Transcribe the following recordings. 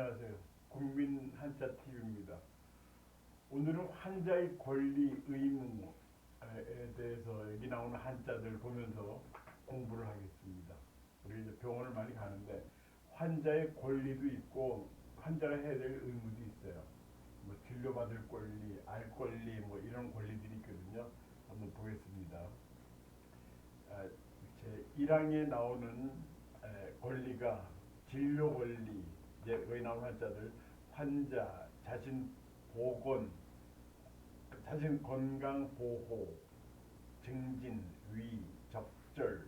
안녕하세요. 국민 한자 TV입니다. 오늘은 환자의 권리 의무에 대해서 여기 나오는 한자들 보면서 공부를 하겠습니다. 우리 이제 병원을 많이 가는데 환자의 권리도 있고 환자가 해야 될 의무도 있어요. 뭐 진료받을 권리, 알 권리 뭐 이런 권리들이 있거든요. 한번 보겠습니다. 아, 제 1항에 나오는 에, 권리가 진료 권리, 이제 나오는 한자들 환자, 자신 보건, 자신 건강 보호, 증진, 위, 적절,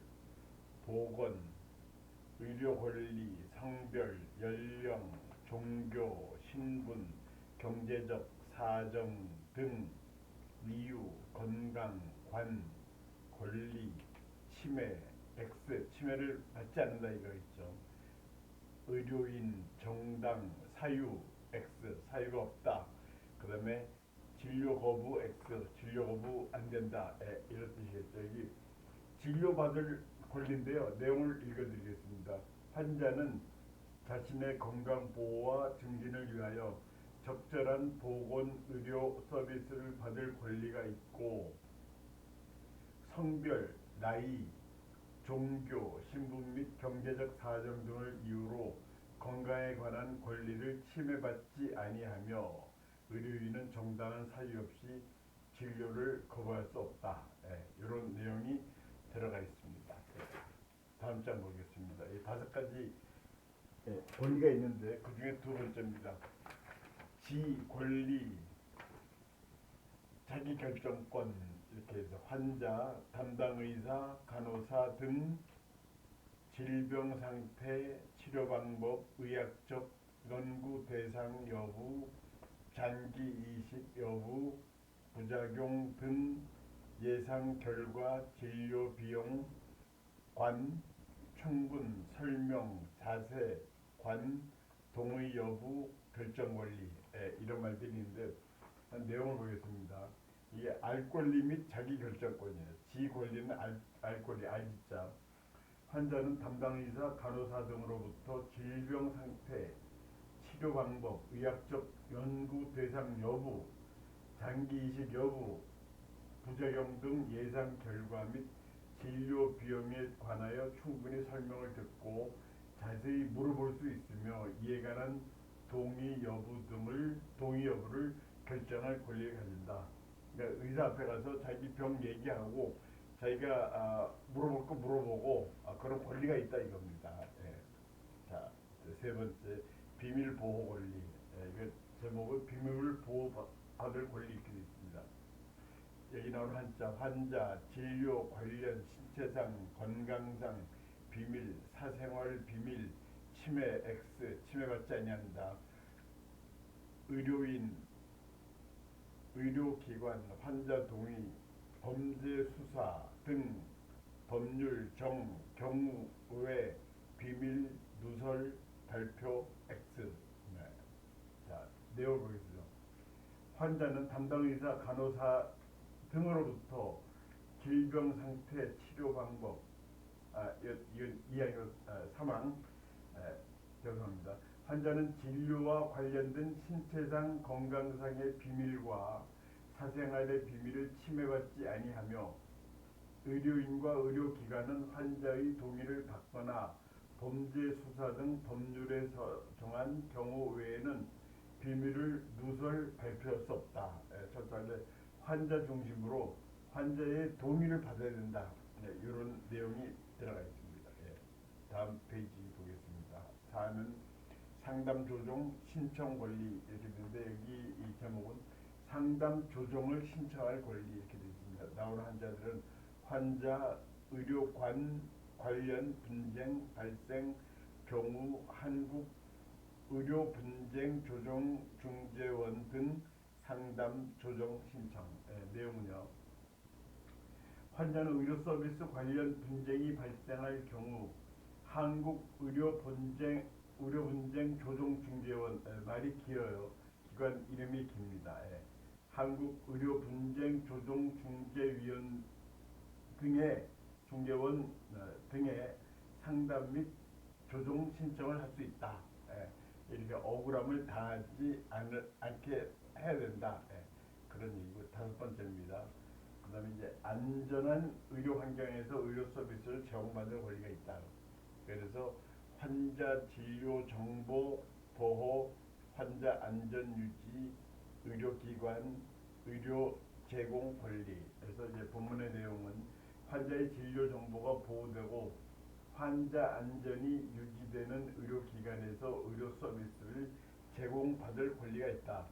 보건, 의료 권리, 성별, 연령, 종교, 신분, 경제적, 사정 등 이유, 건강, 관, 권리, 치매, X, 치매를 받지 않는다 이거 있죠. 의료인, 정당, 사유, X, 사유가 없다. 그 다음에 진료 거부, X, 진료 거부 안 된다. 에, 이런 뜻이겠죠. 여기 진료받을 권리인데요. 내용을 읽어드리겠습니다. 환자는 자신의 건강 보호와 증진을 위하여 적절한 보건 의료 서비스를 받을 권리가 있고 성별, 나이, 종교, 신분 및 경제적 사정 등을 이유로 건강에 관한 권리를 침해받지 아니하며 의료인은 정당한 사유 없이 진료를 거부할 수 없다. 예, 이런 내용이 들어가 있습니다. 예, 다음 장 보겠습니다. 이 다섯 가지 예, 권리가 있는데 그 중에 두 번째입니다. 지 권리, 자기 결정권 이렇게 해서 환자, 담당 의사, 간호사 등 질병 상태, 치료 방법, 의학적 연구 대상 여부, 장기 이식 여부, 부작용 등 예상 결과, 진료 비용, 관, 충분, 설명, 자세, 관, 동의 여부, 결정 권리 예, 이런 말들이 있는데 한 내용을 보겠습니다. 이게 알 권리 및 자기 결정권이에요. 지 권리는 알, 알 권리, 알지자. 환자는 담당 의사, 간호사 등으로부터 질병 상태, 치료 방법, 의학적 연구 대상 여부, 장기 이식 여부, 부작용 등 예상 결과 및 진료 비용에 관하여 충분히 설명을 듣고 자세히 물어볼 수 있으며 이에 관한 동의 여부 등을 동의 여부를 결정할 권리를 가진다. 의사 앞에 가서 자기 병 얘기하고 자기가 아, 물어볼 거 물어보고 아, 그런 권리가 있다 이겁니다. 예. 자, 세 번째 비밀 보호 권리. 예, 이거 제목은 비밀을 보호 받을 권리 이렇게 있습니다. 여기 나오는 한자 환자, 진료 관련 신체상, 건강상 비밀, 사생활 비밀, 치매 X, 침해받지 아니한다. 의료인, 의료기관, 환자 동의, 범죄 수사 등 법률, 정, 경우, 의회, 비밀, 누설, 발표 X. 네. 자, 내용을 보겠습니다. 환자는 담당 의사, 간호사 등으로부터 질병 상태, 치료 방법, 아, 이건, 이야기로 아, 사망, 에, 죄송합니다. 환자는 진료와 관련된 신체상 건강상의 비밀과 사생활의 비밀을 침해받지 아니하며 의료인과 의료기관은 환자의 동의를 받거나 범죄 수사 등 법률에 서 정한 경우 외에는 비밀을 누설 발표할 수 없다. 예, 첫 번째 환자 중심으로 환자의 동의를 받아야 된다. 네, 이런 내용이 들어가 있습니다. 예. 다음 페이지 보겠습니다. 4는 상담 조정 신청 권리 이렇게 되는데 여기 이 제목은 상담 조정을 신청할 권리 이렇게 되어 있습니다. 나오는 환자들은 환자, 의료관 관련 분쟁 발생 경우 한국 의료 분쟁 조정 중재원 등 상담 조정 신청 예, 내용은요. 환자는 의료 서비스 관련 분쟁이 발생할 경우 한국 의료 분쟁 의료 분쟁 조정 중재원 예, 말이 길어요. 기관 이름이 깁니다. 예. 한국 의료 분쟁 조정 중재위원 등의 중개원 어, 등의 상담 및 조정 신청을 할 수 있다. 예. 이렇게 억울함을 당하지 않, 않게 해야 된다. 예, 그런 얘기고 다섯 번째입니다. 그다음에 이제 안전한 의료 환경에서 의료 서비스를 제공받을 권리가 있다. 그래서 환자 진료 정보 보호, 환자 안전 유지, 의료기관 의료 제공 권리. 그래서 이제 본문의 내용은 환자의 진료 정보가 보호되고 환자 안전이 유지되는 의료기관에서 의료 서비스를 제공받을 권리가 있다.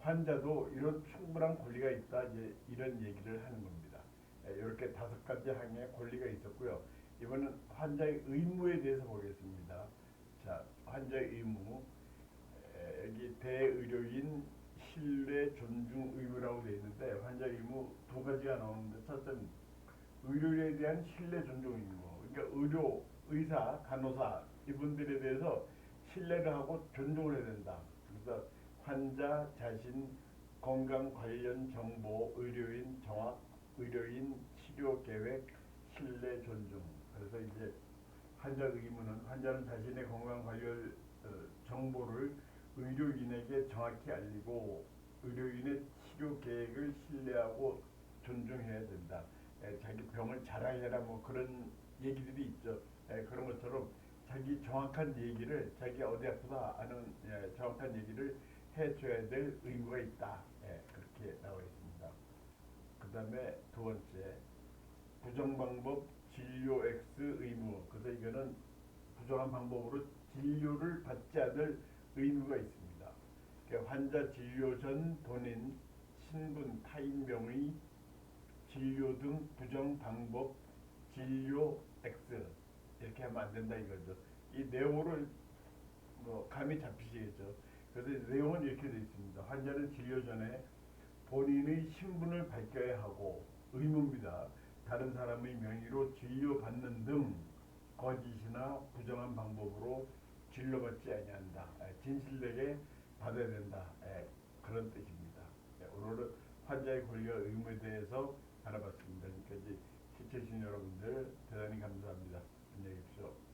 환자도 이런 충분한 권리가 있다. 이제 이런 얘기를 하는 겁니다. 예, 이렇게 다섯 가지 항의 권리가 있었고요. 이번은 환자의 의무에 대해서 보겠습니다. 자, 환자의 의무. 에, 여기 대의료인 신뢰 존중 의무라고 되어 있는데 환자 의무 두 가지가 나오는데 첫째는 의료인에 대한 신뢰 존중 의무. 그러니까 의료 의사 간호사 이분들에 대해서 신뢰를 하고 존중을 해야 된다. 그래서 환자 자신 건강 관련 정보 의료인 정확 의료인 치료 계획 신뢰 존중. 그래서 이제 환자 의무는 환자는 자신의 건강 관련 어, 정보를 의료인에게 정확히 알리고 의료인의 치료 계획을 신뢰하고 존중해야 된다. 에, 자기 병을 자랑해라 뭐 그런 얘기들이 있죠. 에, 그런 것처럼 자기 정확한 얘기를 자기 어디 아프다 하는 예, 정확한 얘기를 해줘야 될 의무가 있다. 예, 그렇게 나와 있습니다. 그 다음에 두 번째 부정 방법 진료 X 의무. 그래서 이거는 부정한 방법으로 진료를 받지 않을 의무가 있습니다. 그러니까 환자 진료 전 본인, 신분, 타인 병의 진료 등 부정 방법 진료 X 이렇게 하면 안 된다 이거죠. 이 내용으로 뭐 감이 잡히시겠죠. 그래서 이 내용은 이렇게 되어 있습니다. 환자는 진료 전에 본인의 신분을 밝혀야 하고 의무입니다. 다른 사람의 명의로 진료받는 등 거짓이나 부정한 방법으로 진료받지 아니한다. 에, 진실되게 받아야 된다. 에, 그런 뜻입니다. 에, 오늘은 환자의 권리와 의무에 대해서 알아봤습니다. 이제 시청해주신 여러분들 대단히 감사합니다. 안녕히 계십시오.